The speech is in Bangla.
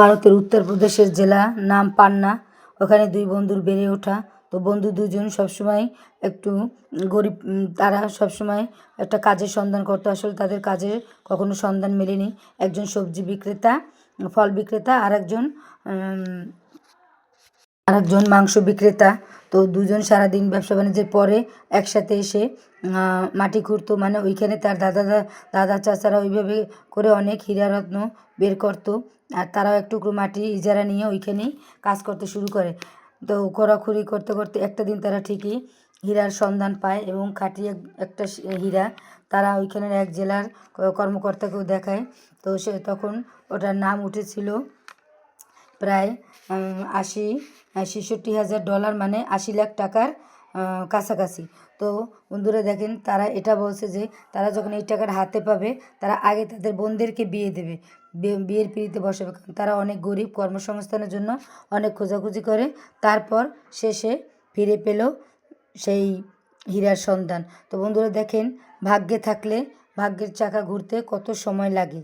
ভারতের উত্তরপ্রদেশের জেলা নাম পান্না। ওখানে দুই বন্ধুর বেড়ে ওঠা। তো বন্ধু দুজন সবসময় একটু গরিব তারা সবসময় একটা কাজের সন্ধান করতো। আসলে তাদের কাজে কখনো সন্ধান মেলেনি। একজন সবজি বিক্রেতা, ফল বিক্রেতা আর একজন আরেকজন মাংস বিক্রেতা। তো দুজন সারাদিন ব্যবসা বাণিজ্যের পরে একসাথে এসে মাটি খুঁড়তো। মানে ওইখানে তার দাদা দাদা চাচারা ওইভাবে করে অনেক হীরারত্ন বের করতো। আর তারাও এক টুকরো মাটি ইজারা নিয়ে ওইখানেই কাজ করতে শুরু করে। তো খোঁড়াখুড়ি করতে করতে একটা দিন তারা ঠিকই হীরার সন্ধান পায় এবং খাঁটি একটা হীরা তারা ওইখানের এক জেলার কর্মকর্তাকেও দেখায়। তো সে তখন ওটার নাম উঠেছিল প্রায় আশি, ছেষট্টি হাজার ডলার মানে আশি লাখ টাকার কাছাকাছি। তো বন্ধুরা দেখেন, তারা এটা বলছে যে তারা যখন এই টাকার হাতে পাবে, তারা আগে তাদের বোনদেরকে বিয়ে দেবে। বিয়ের পিড়িতে বসাবে। কারণ তারা অনেক গরিব, কর্মসংস্থানের জন্য অনেক খোঁজাখুঁজি করে। তারপর শেষে ফিরে পেল সেই হীরার সন্ধান তো বন্ধুরা দেখেন, ভাগ্যে থাকলে ভাগ্যের চাকা ঘুরতে কত সময় লাগে।